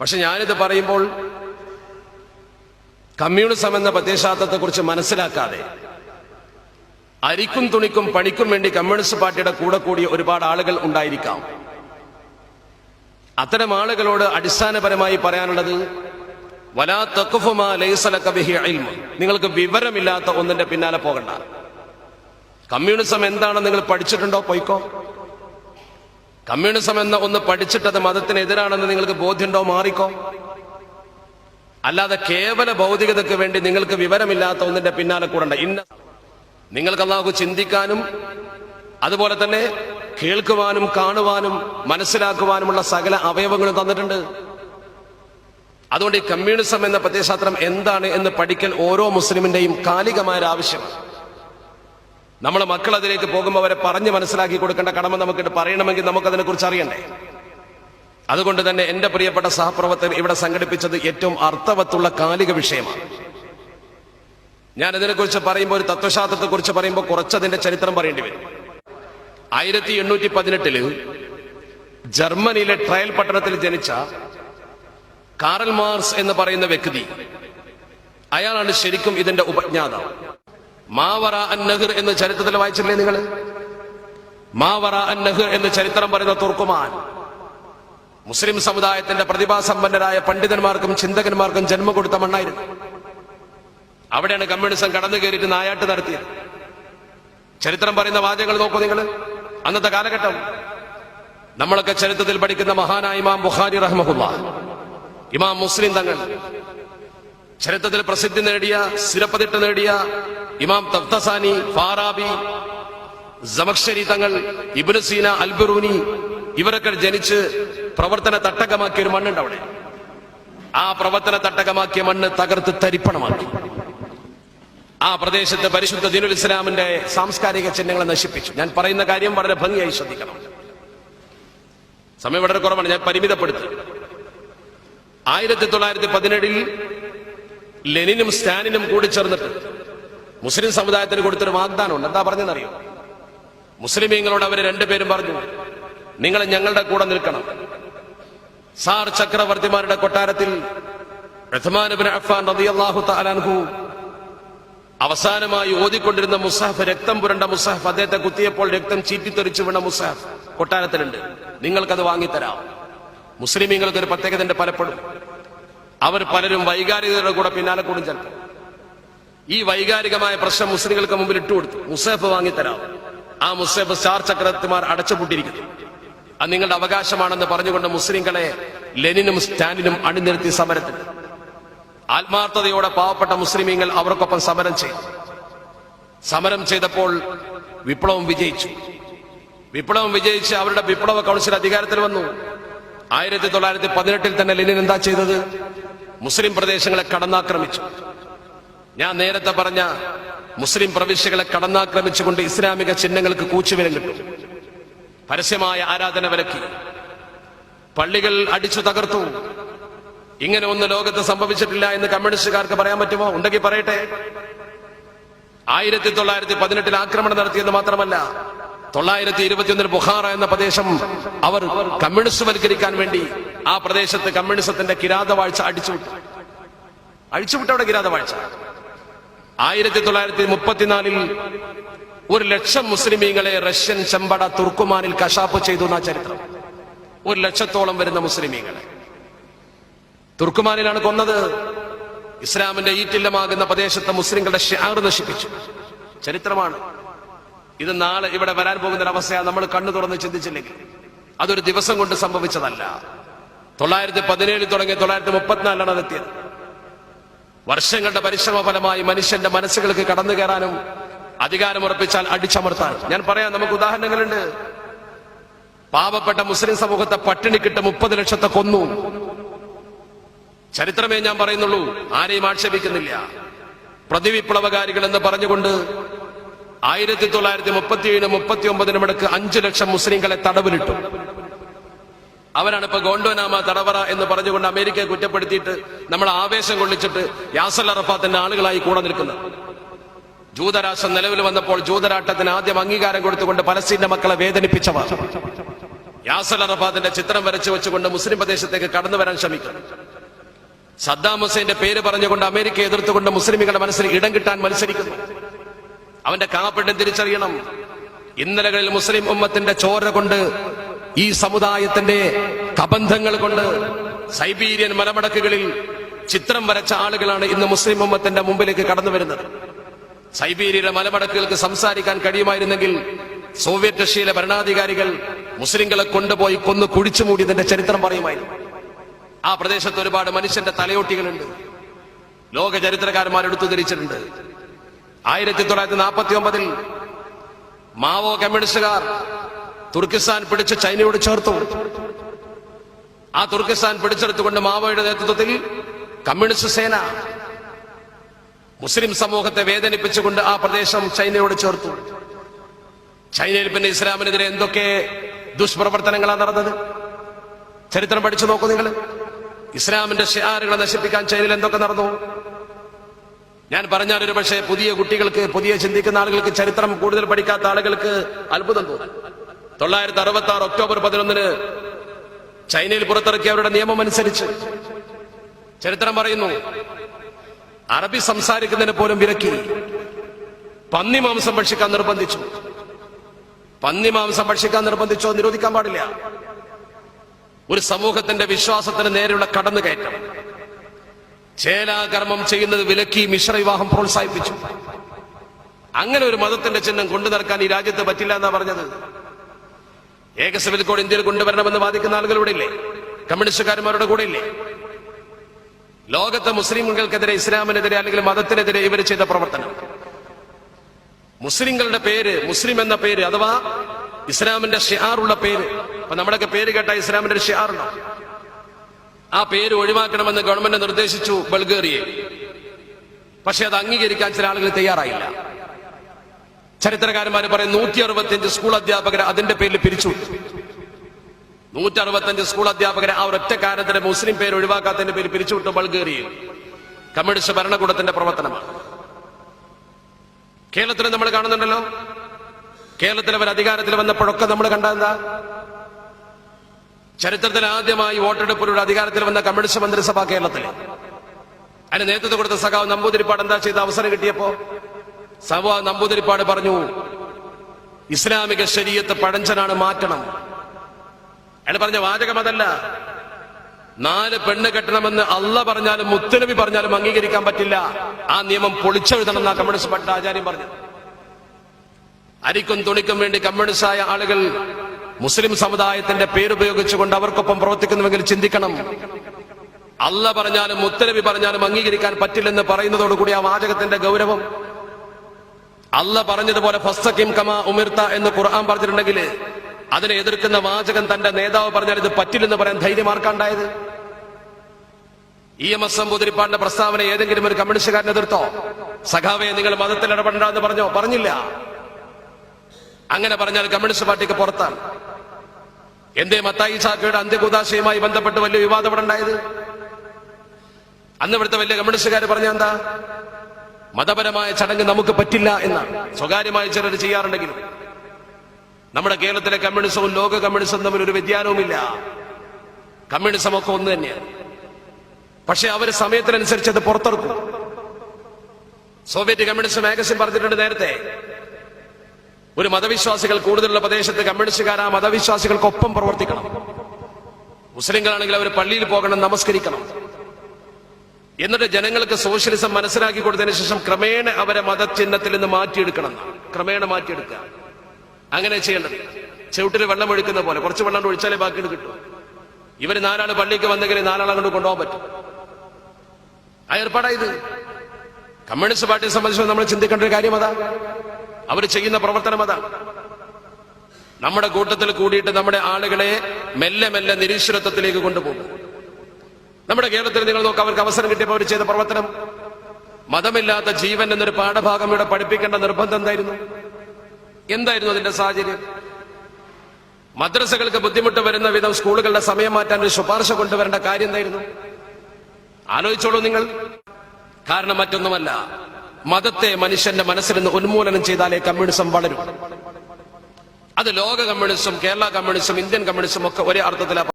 പക്ഷെ ഞാനിത് പറയുമ്പോൾ കമ്മ്യൂണിസം എന്ന പ്രത്യയശാസ്ത്രത്തെക്കുറിച്ച് മനസ്സിലാക്കാതെ അരിക്കും തുണിക്കും പണിക്കും വേണ്ടി കമ്മ്യൂണിസ്റ്റ് പാർട്ടിയുടെ കൂടെ കൂടി ഒരുപാട് ആളുകൾ ഉണ്ടായിരിക്കാം. അത്തരം ആളുകളോട് അടിസ്ഥാനപരമായി പറയാനുള്ളത് വലാ തക്കുഫുമാ ബിഹി. നിങ്ങൾക്ക് വിവരമില്ലാത്ത ഒന്നിന്റെ പിന്നാലെ പോകണ്ട. കമ്മ്യൂണിസം എന്താണെന്ന് നിങ്ങൾ പഠിച്ചിട്ടുണ്ടോ? പോയിക്കോ. കമ്മ്യൂണിസം എന്ന ഒന്ന് പഠിച്ചിട്ടത് മതത്തിനെതിരാണെന്ന് നിങ്ങൾക്ക് ബോധ്യമുണ്ടോ? മാറിക്കോ. അല്ലാതെ കേവല ഭൗതികതയ്ക്ക് വേണ്ടി നിങ്ങൾക്ക് വിവരമില്ലാത്ത ഒന്നിന്റെ പിന്നാലെ കൂടണ്ട. ഇന്ന നിങ്ങൾക്ക് അള്ളാഹു ചിന്തിക്കാനും അതുപോലെ തന്നെ കേൾക്കുവാനും കാണുവാനും മനസ്സിലാക്കുവാനുമുള്ള സകല അവയവങ്ങളും തന്നിട്ടുണ്ട്. അതുകൊണ്ട് ഈ കമ്മ്യൂണിസം എന്ന പ്രത്യയശാസ്ത്രം എന്താണ് എന്ന് പഠിക്കൽ ഓരോ മുസ്ലിമിന്റെയും കാലികമായ ആവശ്യമാണ് നമ്മളെ മക്കൾ അതിലേക്ക് പോകുമ്പോൾ അവരെ പറഞ്ഞ് മനസ്സിലാക്കി കൊടുക്കേണ്ട കടമ നമുക്കിട്ട് പറയണമെങ്കിൽ നമുക്ക് അതിനെക്കുറിച്ച് അറിയണ്ടേ? അതുകൊണ്ട് തന്നെ എന്റെ പ്രിയപ്പെട്ട സഹപ്രവർത്തകർ ഇവിടെ സംഘടിപ്പിച്ചത് ഏറ്റവും അർത്ഥവത്തുള്ള കാലിക വിഷയമാണ്. ഞാൻ ഇതിനെക്കുറിച്ച് പറയുമ്പോൾ ഒരു തത്വശാസ്ത്രത്തെ കുറിച്ച് പറയുമ്പോൾ കുറച്ചതിന്റെ ചരിത്രം പറയേണ്ടി വരും. ആയിരത്തി എണ്ണൂറ്റി പതിനെട്ടിൽ ജർമ്മനിയിലെ ട്രയൽ പട്ടണത്തിൽ ജനിച്ച കാറൽ മാർസ് എന്ന് പറയുന്ന വ്യക്തി അയാളാണ് ശരിക്കും ഇതിന്റെ ഉപജ്ഞാതാവ്. മാവറ അന്നഹിർ നഹർ എന്ന് ചരിത്രത്തിൽ വായിച്ചില്ലേ നിങ്ങൾ? മാവറ അന്നഹിർ നഹർ എന്ന് ചരിത്രം പറയുന്ന തുർക്കുമാൻ. മുസ്ലിം സമുദായത്തിന്റെ പ്രതിഭാസമ്പന്നരായ പണ്ഡിതന്മാർക്കും ചിന്തകന്മാർക്കും ജന്മം കൊടുത്ത മണ്ണായിരുന്നു. അവിടെയാണ് കമ്മ്യൂണിസം കടന്നു കയറിയിട്ട് നായാട്ട് നടത്തിയത്. ചരിത്രം പറയുന്ന വാചകങ്ങൾ നോക്കൂ നിങ്ങൾ. അന്നത്തെ കാലഘട്ടം നമ്മളൊക്കെ ചരിത്രത്തിൽ പഠിക്കുന്ന മഹാനായ ഇമാം ബുഖാരി റഹ്മുല്ല ഇമാം മുസ്ലിം തങ്ങൾ ചരിത്രത്തിൽ പ്രസിദ്ധി നേടിയ സ്ഥിരപ്പതിട്ട് നേടിയ ഇമാം തഫ്തസാനി ഫാറാബി ജമക്ഷരി തങ്ങൾ ഇബ്നു സീന അൽബറൂനി ഇവരൊക്കെ ജനിച്ച് പ്രവർത്തന തട്ടകമാക്കിയ ഒരു മണ്ണുണ്ട് അവിടെ. ആ പ്രവർത്തന തട്ടകമാക്കിയ മണ്ണ് തകർത്ത് തരിപ്പണമാക്കി. ആ പ്രദേശത്ത് പരിശുദ്ധ ദീനുൽ ഇസ്ലാമിന്റെ സാംസ്കാരിക ചിഹ്നങ്ങളെ നശിപ്പിച്ചു. ഞാൻ പറയുന്ന കാര്യം വളരെ ഭംഗിയായി ശ്രദ്ധിക്കണം. സമയം വളരെ കുറവാണ് ഞാൻ പരിമിതപ്പെടുത്തി. ആയിരത്തി തൊള്ളായിരത്തി പതിനേഴിൽ ലെനിനും സ്റ്റാലിനും കൂടി ചേർന്നിട്ട് മുസ്ലിം സമുദായത്തിന് കൊടുത്തൊരു വാഗ്ദാനമുണ്ട്. എന്താ പറഞ്ഞെന്നറിയോ മുസ്ലിമീങ്ങളോട് അവർ രണ്ടുപേരും പറഞ്ഞു നിങ്ങൾ ഞങ്ങളുടെ കൂടെ നിൽക്കണം. സാർ ചക്രവർത്തിമാരുടെ കൊട്ടാരത്തിൽ അഫ്ഫാൻ റളിയല്ലാഹു അവസാനമായി ഓതിക്കൊണ്ടിരുന്ന മുസാഫ് രക്തം പുരണ്ട മുസാഫ് അദ്ദേഹത്തെ കുത്തിയപ്പോൾ രക്തം ചീറ്റിത്തെറിച്ചു വീണ മുസാഫ് കൊട്ടാരത്തിലുണ്ട്. നിങ്ങൾക്കത് വാങ്ങിത്തരാം. മുസ്ലിമീങ്ങൾക്ക് ഒരു പ്രത്യേകത പലപ്പോഴും. അവർ പലരും വൈകാരികതയുടെ കൂടെ പിന്നാലെ കൂടും ചിലപ്പോൾ ഈ വൈകാരികമായ പ്രശ്നം മുസ്ലിങ്ങൾക്ക് മുമ്പിൽ ഇട്ടുകൊടുത്തു മുസേഫ് വാങ്ങിത്തരാം ആ മുസേഫ് സ്റ്റാർ ചക്രവർത്തിമാർ അടച്ചുപൂട്ടിയിരിക്കുന്നു. അത് നിങ്ങളുടെ അവകാശമാണെന്ന് പറഞ്ഞുകൊണ്ട് മുസ്ലിങ്ങളെ ലെനിനും സ്റ്റാലിനും അണിനിരത്തി സമരത്തിൽ. ആത്മാർത്ഥതയോടെ പാവപ്പെട്ട മുസ്ലിമീങ്ങൾ അവർക്കൊപ്പം സമരം ചെയ്തു. സമരം ചെയ്തപ്പോൾ വിപ്ലവം വിജയിച്ചു. വിപ്ലവം വിജയിച്ച് അവരുടെ വിപ്ലവ കൗൺസിൽ അധികാരത്തിൽ വന്നു. ആയിരത്തി തൊള്ളായിരത്തി പതിനെട്ടിൽ തന്നെ ലെനിൻ എന്താ ചെയ്തത്? മുസ്ലിം പ്രദേശങ്ങളെ കടന്നാക്രമിച്ചു. ഞാൻ നേരത്തെ പറഞ്ഞ മുസ്ലിം പ്രവിശ്യകളെ കടന്നാക്രമിച്ചുകൊണ്ട് ഇസ്ലാമിക ചിഹ്നങ്ങൾക്ക് കൂച്ചുവിലം കിട്ടും പരസ്യമായ ആരാധന വിലക്കി. പള്ളികൾ അടിച്ചു തകർത്തു. ഇങ്ങനെ ഒന്ന് ലോകത്ത് സംഭവിച്ചിട്ടില്ല എന്ന് കമ്മ്യൂണിസ്റ്റുകാർക്ക് പറയാൻ പറ്റുമോ? ഉണ്ടെങ്കിൽ പറയട്ടെ. ആയിരത്തി തൊള്ളായിരത്തി പതിനെട്ടിൽ ആക്രമണം നടത്തിയെന്ന് മാത്രമല്ല തൊള്ളായിരത്തി ഇരുപത്തിയൊന്നിൽ ബുഹാറ എന്ന പ്രദേശം അവർ കമ്മ്യൂണിസ്റ്റ് വൽക്കരിക്കാൻ വേണ്ടി ആ പ്രദേശത്ത് കമ്മ്യൂണിസത്തിന്റെ കിരാതവാഴ്ച അടിച്ചുവിട്ടു. അവിടെ കിരാതവാഴ്ച ആയിരത്തി തൊള്ളായിരത്തി മുപ്പത്തിനാലിൽ ഒരു ലക്ഷം മുസ്ലിമീങ്ങളെ റഷ്യൻ ചെമ്പട തുർക്കുമാനിൽ കശാപ്പ് ചെയ്തു എന്ന ചരിത്രം. ഒരു ലക്ഷത്തോളം വരുന്ന മുസ്ലിമീങ്ങളെ. തുർക്കുമാനിലാണ് കൊന്നത്. ഇസ്ലാമിന്റെ ഈറ്റില്ലമാകുന്ന പ്രദേശത്തെ മുസ്ലിങ്ങളുടെ ഷാർ നശിപ്പിച്ചു. ചരിത്രമാണ്. ഇത് നാളെ ഇവിടെ വരാൻ പോകുന്ന ഒരു അവസ്ഥയാണ് നമ്മൾ കണ്ണു തുറന്ന് ചിന്തിച്ചില്ലെങ്കിൽ. അതൊരു ദിവസം കൊണ്ട് സംഭവിച്ചതല്ല. തൊള്ളായിരത്തി പതിനേഴിൽ തുടങ്ങി തൊള്ളായിരത്തി മുപ്പത്തിനാലിലാണ് അതെത്തിയത് വർഷങ്ങളുടെ പരിശ്രമ ഫലമായി മനുഷ്യന്റെ മനസ്സുകൾക്ക് കടന്നു കയറാനും അധികാരമുറപ്പിച്ചാൽ അടിച്ചമർത്താൻ. ഞാൻ പറയാം നമുക്ക് ഉദാഹരണങ്ങളുണ്ട്. പാവപ്പെട്ട മുസ്ലിം സമൂഹത്തെ പട്ടിണിക്കിട്ട് മുപ്പത് ലക്ഷത്തെ കൊന്നു. ചരിത്രമേ ഞാൻ പറയുന്നുള്ളൂ ആരെയും ആക്ഷേപിക്കുന്നില്ല. പ്രതിവിപ്ലവകാരികൾ എന്ന് പറഞ്ഞുകൊണ്ട് ആയിരത്തി തൊള്ളായിരത്തി മുപ്പത്തിയേഴിന് മുപ്പത്തി ഒമ്പതിനും ഇടയ്ക്ക് അഞ്ചു ലക്ഷം മുസ്ലിങ്ങളെ തടവിലിട്ടു. അവരാണ് ഇപ്പൊ ഗോണ്ടോനാമ തടവറ എന്ന് പറഞ്ഞുകൊണ്ട് അമേരിക്കയെ കുറ്റപ്പെടുത്തിയിട്ട് നമ്മൾ ആവേശം കൊള്ളിച്ചിട്ട് യാസൽ അറഫാത്തിന്റെ ആളുകളായി കൂടെ നിൽക്കുന്നത്. ജൂതരാഷ്ട്രം നിലവിൽ വന്നപ്പോൾ ജൂതരാട്ടത്തിന് ആദ്യം അംഗീകാരം കൊടുത്തുകൊണ്ട് പലസ്തീന്റെ മക്കളെ വേദനിപ്പിച്ചവർ. യാസൽ അറഫാത്തിന്റെ ചിത്രം വരച്ചു വെച്ചുകൊണ്ട് മുസ്ലിം പ്രദേശത്തേക്ക് കടന്നു വരാൻ ശ്രമിക്കും. സദ്ദാം ഹുസൈന്റെ പേര് പറഞ്ഞുകൊണ്ട് അമേരിക്ക എതിർത്തുകൊണ്ട് മുസ്ലിമുകളുടെ മനസ്സിൽ ഇടം കിട്ടാൻ മത്സരിക്കുന്നു. അവന്റെ കാപ്പട്ടം തിരിച്ചറിയണം. ഇന്നലകളിൽ മുസ്ലിം ഉമ്മത്തിന്റെ ചോര കൊണ്ട് ഈ സമുദായത്തിന്റെ കബന്ധങ്ങൾ കൊണ്ട് സൈബീരിയൻ മലമടക്കുകളിൽ ചിത്രം വരച്ച ആളുകളാണ് ഇന്ന് മുസ്ലിം ഉമ്മത്തിന്റെ മുമ്പിലേക്ക് കടന്നു വരുന്നത്. സൈബീരിയയിലെ മലമടക്കുകൾക്ക് സംസാരിക്കാൻ കഴിയുമായിരുന്നെങ്കിൽ സോവിയറ്റ് റഷ്യയിലെ ഭരണാധികാരികൾ മുസ്ലിങ്ങളെ കൊണ്ടുപോയി കൊന്നു കുഴിച്ചു മൂടിയതിന്റെ ചരിത്രം പറയുമായിരുന്നു. ആ പ്രദേശത്ത് ഒരുപാട് മനുഷ്യന്റെ തലയോട്ടികളുണ്ട്. ലോക ചരിത്രകാരന്മാർ എടുത്തു ധരിച്ചിട്ടുണ്ട്. ആയിരത്തി തൊള്ളായിരത്തി നാൽപ്പത്തി ഒമ്പതിൽ മാവോ കമ്മ്യൂണിസ്റ്റുകാർ തുർക്കിസ്ഥാൻ പിടിച്ച് ചൈനയോട് ചേർത്തു. ആ തുർക്കിസ്ഥാൻ പിടിച്ചെടുത്തുകൊണ്ട് മാവോയുടെ നേതൃത്വത്തിൽ കമ്മ്യൂണിസ്റ്റ് സേന മുസ്ലിം സമൂഹത്തെ വേദനിപ്പിച്ചുകൊണ്ട് ആ പ്രദേശം ചൈനയോട് ചേർത്തു. ചൈനയിൽ പിന്നെ ഇസ്ലാമിനെതിരെ എന്തൊക്കെ ദുഷ്പ്രവർത്തനങ്ങളാണ് നടന്നത്? ചരിത്രം പഠിച്ചു നോക്കൂ നിങ്ങൾ. ഇസ്ലാമിന്റെ ഷിയാറുകളെ നശിപ്പിക്കാൻ ചൈനയിൽ എന്തൊക്കെ നടന്നു? ഞാൻ പറഞ്ഞാൽ ഒരു പക്ഷേ പുതിയ കുട്ടികൾക്ക് പുതിയ ചിന്തിക്കുന്ന ആളുകൾക്ക് ചരിത്രം കൂടുതൽ പഠിക്കാത്ത ആളുകൾക്ക് അത്ഭുതം തോന്നും. തൊള്ളായിരത്തി അറുപത്തി ആറ് ഒക്ടോബർ പതിനൊന്നിന് ചൈനയിൽ പുറത്തിറക്കിയ അവരുടെ നിയമം അനുസരിച്ച് ചരിത്രം പറയുന്നു. അറബി സംസാരിക്കുന്നതിന് പോലും വിലക്കി. പന്നി മാംസം ഭക്ഷിക്കാൻ നിർബന്ധിച്ചു. പന്നി മാംസം ഭക്ഷിക്കാൻ നിർബന്ധിച്ചോ നിരോധിക്കാൻ പാടില്ല. ഒരു സമൂഹത്തിന്റെ വിശ്വാസത്തിന് നേരെയുള്ള കടന്നുകയറ്റം. ചേലാകർമ്മം ചെയ്യുന്നത് വിലക്കി മിശ്ര വിവാഹം പ്രോത്സാഹിപ്പിച്ചു. അങ്ങനെ ഒരു മതത്തിന്റെ ചിഹ്നം കൊണ്ടു നടക്കാൻ ഈ രാജ്യത്ത് പറ്റില്ല എന്നാ പറഞ്ഞത്. ഏക സിവിൽ കോഡ് ഇന്ത്യയിൽ കൊണ്ടുവരണമെന്ന് വാദിക്കുന്ന ആളുകൾ ഇവിടെ ഇല്ലേ? കമ്മ്യൂണിസ്റ്റുകാരന്മാരുടെ കൂടെ ഇല്ലേ? ലോകത്തെ മുസ്ലിംകൾക്കെതിരെ ഇസ്ലാമിനെതിരെ അല്ലെങ്കിൽ മതത്തിനെതിരെ ഇവർ ചെയ്ത പ്രവർത്തനം. മുസ്ലിങ്ങളുടെ പേര് മുസ്ലിം എന്ന പേര് അഥവാ ഇസ്ലാമിന്റെ ഷിയാറുള്ള പേര്. അപ്പൊ നമ്മുടെയൊക്കെ പേര് കേട്ട ഇസ്ലാമിന്റെ ഒരു ഷിയാറുണ്ടോ ആ പേര് ഒഴിവാക്കണമെന്ന് ഗവൺമെന്റ് നിർദ്ദേശിച്ചു ബൾഗേറിയയിൽ. പക്ഷെ അത് അംഗീകരിക്കാൻ ചില ആളുകൾ തയ്യാറായില്ല. ചരിത്രകാരന്മാർ പറയും നൂറ്റി അറുപത്തിയഞ്ച് സ്കൂൾ അധ്യാപകരെ അതിന്റെ പേരിൽ പിരിച്ചു. നൂറ്റി അറുപത്തഞ്ച് സ്കൂൾ അധ്യാപകരെ ആ ഒരൊറ്റ കാരണത്തിന്റെ മുസ്ലിം പേര് ഒഴിവാക്കാത്തതിന്റെ പേര് പിരിച്ചുവിട്ടു ബൾഗേറിയയിൽ കമ്മ്യൂണിസ്റ്റ് ഭരണകൂടത്തിന്റെ പ്രവർത്തനമാണ് കേരളത്തിൽ നമ്മൾ കാണുന്നുണ്ടല്ലോ. കേരളത്തിൽ അവർ അധികാരത്തിൽ വന്നപ്പോഴൊക്കെ നമ്മൾ കണ്ട എന്താ? ചരിത്രത്തിൽ ആദ്യമായി വോട്ടെടുപ്പിലൂടെ അധികാരത്തിൽ വന്ന കമ്മ്യൂണിസ്റ്റ് മന്ത്രിസഭ കേരളത്തിൽ അതിന് നേതൃത്വം കൊടുത്ത സഖാവ് നമ്പൂതിരിപ്പാട് എന്താ ചെയ്ത? അവസരം കിട്ടിയപ്പോ സഭ നമ്പൂതിരിപ്പാട് പറഞ്ഞു ഇസ്ലാമിക ശരീരത്ത് പഴഞ്ചനാണ് മാറ്റണം. അയാൾ പറഞ്ഞ വാചകം അതല്ല. നാല് പെണ്ണ് കെട്ടണമെന്ന് അല്ല പറഞ്ഞാലും മുത്തനബി പറഞ്ഞാലും അംഗീകരിക്കാൻ പറ്റില്ല. ആ നിയമം പൊളിച്ചെഴുതണം എന്നാ കമ്മ്യൂണിസ്റ്റ് പട്ട ആചാര്യം പറഞ്ഞു. അരിക്കും തുണിക്കും വേണ്ടി കമ്മ്യൂണിസ്റ്റായ ആളുകൾ മുസ്ലിം സമുദായത്തിന്റെ പേരുപയോഗിച്ചുകൊണ്ട് അവർക്കൊപ്പം പ്രവർത്തിക്കുന്നുവെങ്കിൽ ചിന്തിക്കണം. അല്ല പറഞ്ഞാലും മുത്തലബി പറഞ്ഞാലും അംഗീകരിക്കാൻ പറ്റില്ലെന്ന് പറയുന്നതോടുകൂടി ആ വാചകത്തിന്റെ ഗൗരവം അല്ല പറഞ്ഞതുപോലെ ഫസ്തക്കിം കമാ ഉമിർത്ത എന്ന് ഖുർആൻ പറഞ്ഞിട്ടുണ്ടെങ്കിൽ അതിനെ എതിർക്കുന്ന വാചകൻ തന്റെ നേതാവ് പറഞ്ഞാൽ ഇത് പറ്റില്ലെന്ന് പറയാൻ ധൈര്യം ആർക്കാണ്ടായത്? ഇ എം എസ് നമ്പൂതിരിപ്പാടിന്റെ പ്രസ്താവന ഏതെങ്കിലും ഒരു കമ്മ്യൂണിസ്റ്റുകാരൻ എതിർത്തോ? സഖാവെ നിങ്ങൾ മതത്തിൽ ഇടപെടണ്ട എന്ന് പറഞ്ഞോ? പറഞ്ഞില്ല. അങ്ങനെ പറഞ്ഞാൽ കമ്മ്യൂണിസ്റ്റ് പാർട്ടിക്ക് പുറത്താണ്. എന്തേ മത്തായി ചാക്കയുടെ അന്ത്യകുദാശയുമായി ബന്ധപ്പെട്ട് വലിയ വിവാദം ഇവിടെ ഉണ്ടായത്? അന്ന് ഇവിടുത്തെ വലിയ കമ്മ്യൂണിസ്റ്റുകാർ പറഞ്ഞ എന്താ? മതപരമായ ചടങ്ങ് നമുക്ക് പറ്റില്ല എന്നാണ്. സ്വകാര്യമായ ചിലർ ചെയ്യാറുണ്ടെങ്കിലും നമ്മുടെ കേരളത്തിലെ കമ്മ്യൂണിസവും ലോക കമ്മ്യൂണിസവും തമ്മിൽ ഒരു വ്യതിയാനവുമില്ല. കമ്മ്യൂണിസം ഒക്കെ ഒന്ന് തന്നെയാണ്. പക്ഷെ അവർ സമയത്തിനനുസരിച്ച് അത് സോവിയറ്റ് കമ്മ്യൂണിസ്റ്റ് മാഗസിൻ പറഞ്ഞിട്ടുണ്ട് നേരത്തെ ഒരു മതവിശ്വാസികൾ കൂടുതലുള്ള പ്രദേശത്ത് കമ്മ്യൂണിസ്റ്റുകാർ ആ മതവിശ്വാസികൾക്കൊപ്പം പ്രവർത്തിക്കണം. മുസ്ലിങ്ങളാണെങ്കിൽ അവർ പള്ളിയിൽ പോകണം നമസ്കരിക്കണം. എന്നിട്ട് ജനങ്ങൾക്ക് സോഷ്യലിസം മനസ്സിലാക്കി കൊടുത്തതിന് ശേഷം ക്രമേണ അവരെ മതചിഹ്നത്തിൽ നിന്ന് മാറ്റിയെടുക്കണം. ക്രമേണ മാറ്റിയെടുക്കുക. അങ്ങനെ ചെയ്യേണ്ടത്. ചവിട്ടിൽ വെള്ളം ഒഴിക്കുന്ന പോലെ. കുറച്ച് വെള്ളം ഒഴിച്ചാലേ ബാക്കി കിട്ടും. ഇവർ നാലാൾ പള്ളിക്ക് വന്നെങ്കിൽ നാലാളെ അങ്ങോട്ട് കൊണ്ടുപോകാൻ പറ്റും. ആ ഏർപ്പാടാ ഇത്. കമ്മ്യൂണിസ്റ്റ് പാർട്ടിയെ സംബന്ധിച്ച് നമ്മൾ ചിന്തിക്കേണ്ട ഒരു കാര്യം അതാ. അവർ ചെയ്യുന്ന പ്രവർത്തനം അതാ. നമ്മുടെ കൂട്ടത്തിൽ കൂടിയിട്ട് നമ്മുടെ ആളുകളെ മെല്ലെ മെല്ലെ നിരീശ്വരത്വത്തിലേക്ക് കൊണ്ടുപോകും. നമ്മുടെ കേരളത്തിൽ നിങ്ങൾ നോക്കുക അവർക്ക് അവസരം കിട്ടിയപ്പോൾ അവർ ചെയ്ത പ്രവർത്തനം. മതമില്ലാത്ത ജീവൻ എന്നൊരു പാഠഭാഗം ഇവിടെ പഠിപ്പിക്കേണ്ട നിർബന്ധം എന്തായിരുന്നു? എന്തായിരുന്നു അതിന്റെ സാഹചര്യം? മദ്രസകൾക്ക് ബുദ്ധിമുട്ട് വരുന്ന വിധം സ്കൂളുകളുടെ സമയം മാറ്റാൻ ഒരു ശുപാർശ കൊണ്ടുവരേണ്ട കാര്യം എന്തായിരുന്നു? ആലോചിച്ചോളൂ നിങ്ങൾ. കാരണം മറ്റൊന്നുമല്ല മതത്തെ മനുഷ്യന്റെ മനസ്സിൽ നിന്ന് ഉന്മൂലനം ചെയ്താലേ കമ്മ്യൂണിസം വളരും. അത് ലോക communism Kerala communism Indian communism ഒക്കെ ഒരേ അർത്ഥത്തിലാണ്